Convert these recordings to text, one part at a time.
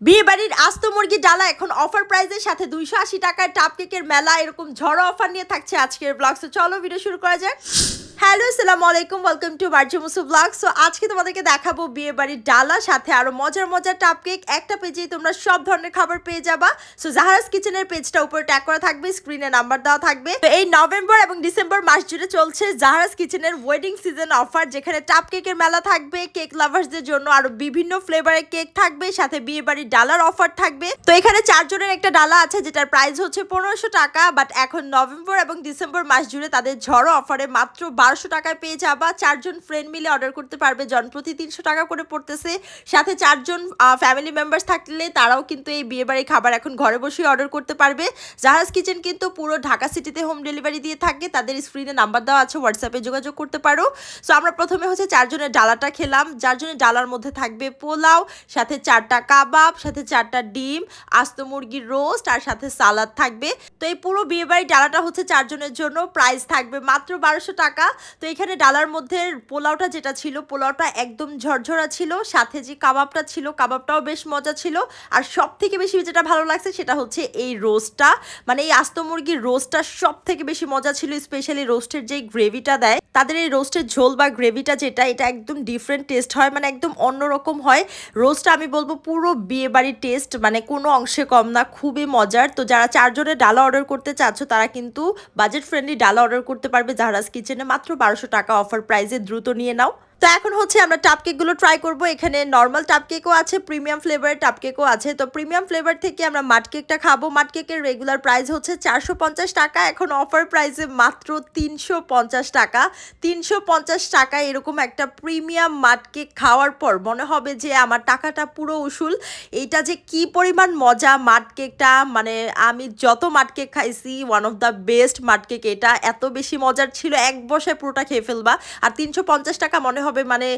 বিয়ে বাড়ির আস্ত মুরগি ডালা এখন অফার প্রাইজের সাথে দুইশো আশি টাকায় টাপ কেকের মেলা এরকম ঝড়ো অফার নিয়ে থাকছে আজকের ব্লগস চলো ভিডিও শুরু করা যাক। হ্যালো, আসসালামু আলাইকুম ওয়েলকাম টু বার্জি মুসু ব্লগ সো আজকে তোমাদেরকে দেখাবো বিয়ে বাড়ির ডালা, সাথে আরও মজার মজার টাপ কেক একটা পেজেই তোমরা সব ধরনের খাবার পেয়ে যাবা। সো জাহারাস কিচেনের পেজটা উপরে ট্যাগ করা থাকবে স্ক্রিনে নাম্বার দেওয়া থাকবে। তো এই নভেম্বর এবং ডিসেম্বর মাস জুড়ে চলছে জাহারাস কিচেনের ওয়েডিং সিজন অফার যেখানে টাপ কেকের মেলা থাকবে কেক লাভার্সদের জন্য আরও বিভিন্ন ফ্লেভারের কেক থাকবে, সাথে বিয়ে বাড়ির ডালার অফার থাকবে। তো এখানে চারজনের একটা ডালা আছে, যেটার প্রাইস হচ্ছে পনেরোশো টাকা বাট এখন নভেম্বর এবং ডিসেম্বর মাস জুড়ে তাদের ঝড়ো অফারে মাত্র বারোশো টাকায় পেয়ে যাবা। চারজন ফ্রেন্ড মিলে অর্ডার করতে পারবে। জনপ্রতি তিনশো টাকা করে পড়তেছে। সাথে চারজন ফ্যামিলি মেম্বার্স থাকলে তারাও কিন্তু এই বিয়ে বাড়ির খাবার এখন ঘরে বসেই অর্ডার করতে পারবে। জাহাজ কিচেন কিন্তু পুরো ঢাকা সিটিতে হোম ডেলিভারি দিয়ে থাকে। তাদের স্ক্রিনে নাম্বার দেওয়া আছে হোয়াটসঅ্যাপে যোগাযোগ করতে পারো। সো আমরা প্রথমে হচ্ছে চারজনের ডালাটা খেলাম। চারজনের ডালার মধ্যে থাকবে পোলাও, সাথে চারটা কাবাব, সাথে চারটা ডিম, আস্ত মুরগির রোস্ট আর সাথে সালাদ থাকবে। তো এই পুরো বিয়ে বাড়ির ডালাটা হচ্ছে চারজনের জন্য। প্রাইস থাকবে মাত্র বারোশো টাকা। তো এখানে ডালার মধ্যে পোলাওটা যেটা ছিল, পোলাওটা একদম ঝরঝরা ছিল, সাথে যে কাবাবটা ছিল, কাবাবটাও বেশ মজা ছিল। আর সব থেকে বেশি যেটা ভালো লাগছে সেটা হচ্ছে এই রোস্টটা। মানে এই আস্ত মুরগির রোস্টটা সব থেকে বেশি মজা ছিল স্পেশালি রোস্টের যে গ্রেভিটা দেয়। তাদের এই রোস্টের ঝোল বা গ্রেভিটা যেটা, এটা একদম ডিফারেন্ট টেস্ট হয় মানে একদম অন্যরকম হয়। রোস্টটা আমি বলব পুরো বিয়ে বাড়ির টেস্ট মানে কোনো অংশে কম না, খুবই মজার। তো যারা চারজনের ডালা অর্ডার করতে চাচ্ছ, তারা কিন্তু বাজেট ফ্রেন্ডলি ডালা অর্ডার করতে পারবে জাহারাজ কিচেনে মাত্র বারোশো টাকা অফার প্রাইজে দ্রুত নিয়ে নাও। তো এখন হচ্ছে আমরা টাপ কেকগুলো ট্রাই করব। এখানে নর্মাল টাপ কেকও আছে প্রিমিয়াম ফ্লেভারের টাপ কেকও আছে। তো প্রিমিয়াম ফ্লেভার থেকে আমরা মাট কেকটা খাব। মাট কেকের রেগুলার প্রাইস হচ্ছে চারশো পঞ্চাশ টাকা। এখন অফার প্রাইসে মাত্র তিনশো পঞ্চাশ টাকা। তিনশো পঞ্চাশ টাকা এরকম একটা প্রিমিয়াম মাট কেক খাওয়ার পর মনে হবে যে আমার টাকাটা পুরো উসুল। এইটা যে কি পরিমাণ মজা মাট কেকটা মানে আমি যত মাট কেক খাইছি one of the best মাট cake এটা। এত বেশি মজার ছিল, এক বসায় পুরোটা খেয়ে ফেলবা। আর তিনশো পঞ্চাশ টাকা মনে হবে। মানে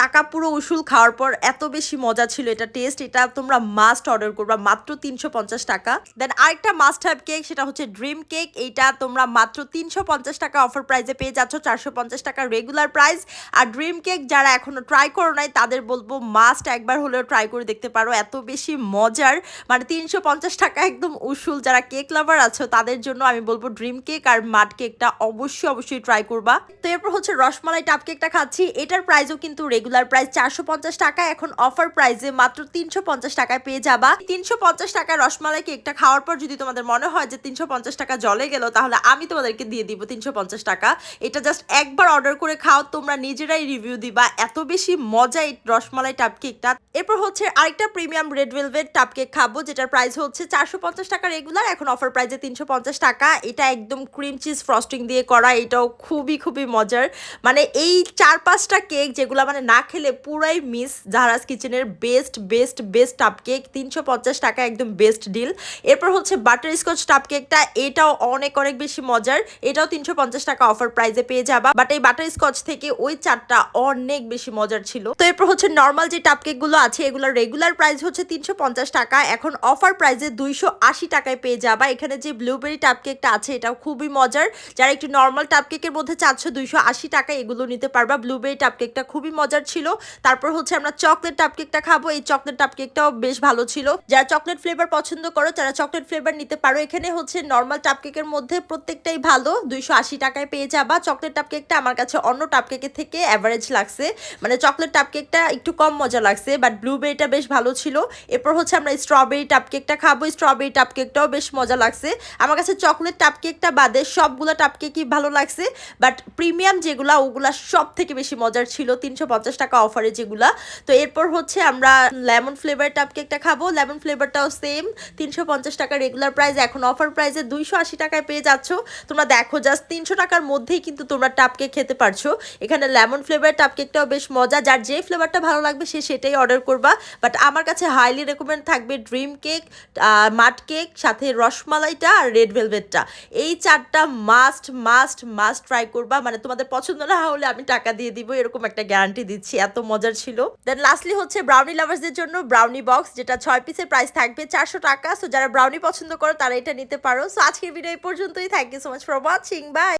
টাকা পুরো উসুল খাওয়ার পর এত বেশি মজা ছিল এটা টেস্ট এটা তোমরা মাস্ট অর্ডার করবা। মাত্র তিনশো পঞ্চাশ টাকা। দেন আরেকটা মাস্ট হ্যাভ কেক সেটা হচ্ছে ড্রিম কেক এইটা তোমরা মাত্র তিনশো পঞ্চাশ টাকা অফার প্রাইসে পেয়ে যাচ্ছ, চারশো পঞ্চাশ টাকা রেগুলার প্রাইস আর ড্রিম কেক যারা এখনও ট্রাই করো নাই, তাদের বলব মাস্ট একবার হলেও ট্রাই করে দেখতে পারো। এত বেশি মজার মানে তিনশো পঞ্চাশ টাকা একদম উসুল। যারা কেক লাভার আছো, তাদের জন্য আমি বলব ড্রিম কেক আর মাড কেকটা অবশ্যই অবশ্যই ট্রাই করবা। তো এরপর হচ্ছে রসমালাই টাপ কেকটা খাচ্ছি। এটার প্রাইসও কিন্তু রেগুলার প্রাইস চারশো পঞ্চাশ টাকা এখন অফার প্রাইসে মাত্র তিনশো পঞ্চাশ টাকায় পেয়ে যাবা। তিনশো টাকায় রসমালাই কেকটা খাওয়ার পর যদি তোমাদের মনে হয় যে তিনশো পঞ্চাশ টাকা জলে গেল, তাহলে আমি তোমাদেরকে দিয়ে দিব তিনশো পঞ্চাশ টাকা। এটা জাস্ট একবার অর্ডার করে খাও, তোমরা নিজেরাই রিভিউ দিবা। এত বেশি মজা এই রসমালাই টাপ কেকটা এরপর হচ্ছে আরেকটা প্রিমিয়াম রেড ভেলভেট টাপ কেক খাব, যেটার প্রাইস হচ্ছে চারশো পঞ্চাশ টাকা রেগুলার এখন অফার প্রাইসে তিনশো পঞ্চাশ টাকা। এটা একদম ক্রিম চিজ ফ্রস্টিং দিয়ে করা, এটাও খুবই খুবই মজার। মানে এই চার পাঁচটা কেক যেগুলো মানে না খেলে পুরাই মিস জাহারাজ কিচেনের best best best tub cake তিনশো পঞ্চাশ টাকা একদম বেস্ট ডিল এরপর হচ্ছে বাটার স্কচ টাপ কেকটা এটাও অনেক অনেক বেশি মজার। এটাও তিনশো পঞ্চাশ টাকা অফার প্রাইজে পেয়ে যাবা। বাট এই বাটার স্কচ থেকে ওই চারটা অনেক বেশি মজার ছিল। তো এরপর হচ্ছে নর্মাল যে টাপ কেকগুলো আছে এগুলোর রেগুলার প্রাইস হচ্ছে তিনশো পঞ্চাশ টাকা। এখন অফার প্রাইসে দুইশো আশি টাকায় পেয়ে যাবা। এখানে যে ব্লুবেরি টাপ কেকটা আছে, এটাও খুবই মজার। যারা একটু নর্মাল টাপ কেকের মধ্যে চারশো দুইশো আশি টাকা এগুলো নিতে পারবা। ব্লুবেরি টাপ কেকটা খুবই মজার ছিল। তারপর হচ্ছে আমরা চকলেট টাপ কেকটা খাব। এই চকলেট টাপকেকটাও বেশ ভালো ছিল। যারা চকলেট ফ্লেভার পছন্দ করো, তারা চকলেট ফ্লেভার নিতে পারো। এখানে হচ্ছে নর্মাল টাপ কেকের মধ্যে প্রত্যেকটাই ভালো। দুইশো আশি টাকায় পেয়ে যাবা। চকলেট টাপকেকটা আমার কাছে অন্য টাপ কেকের থেকে অ্যাভারেজ লাগছে। মানে চকলেট টাপকেকটা একটু কম মজা লাগছে বাট ব্লুবেরিটা বেশ ভালো ছিল। এরপর হচ্ছে আমরা স্ট্রবেরি টাপকেকটা খাব। স্ট্রবেরি টাপকেকটাও বেশ মজা লাগছে। আমার কাছে চকলেট টাপকেকটা বাদে সবগুলো টাপকেকই ভালো লাগছে বাট প্রিমিয়াম যেগুলা, ওগুলা সব থেকে বেশি মজার ছিল, তিনশো পঞ্চাশ টাকা অফারে যেগুলা। তো এরপর হচ্ছে আমরা লেমন ফ্লেভার টাপ কেকটা খাব। লেমন ফ্লেভারটাও সেম তিনশো পঞ্চাশ টাকা রেগুলার প্রাইস এখন অফার প্রাইসে দুইশো আশি টাকায় পেয়ে যাচ্ছ। তোমরা দেখো জাস্ট তিনশো টাকার মধ্যেই কিন্তু তোমরা টাপ কেক খেতে পারছ। এখানে লেমন ফ্লেভার টাপ কেকটাও বেশ মজা। যার যে ফ্লেভারটা ভালো লাগবে, সে সেটাই অর্ডার করবা। বাট আমার কাছে হাইলি রেকমেন্ড থাকবে ড্রিম কেক মাট কেক সাথে রসমালাইটা আর রেড ভেলভেটটা এই চারটা মাস্ট মাস্ট মাস্ট ট্রাই করবা। মানে তোমাদের পছন্দ না হলে আমি টাকা দিয়ে দিব। এরকম একটা গ্যারান্টি দিচ্ছি, এত মজার ছিল। দেন লাস্টলি হচ্ছে ব্রাউনি লাভার্সদের জন্য ব্রাউনি বক্স যেটা ছয় পিসের প্রাইস থাকবে, চারশো টাকা। সো যারা ব্রাউনি পছন্দ করো, তারা এটা নিতে পারো। সো আজকের ভিডিও এই পর্যন্তই। Thank you so much for watching bye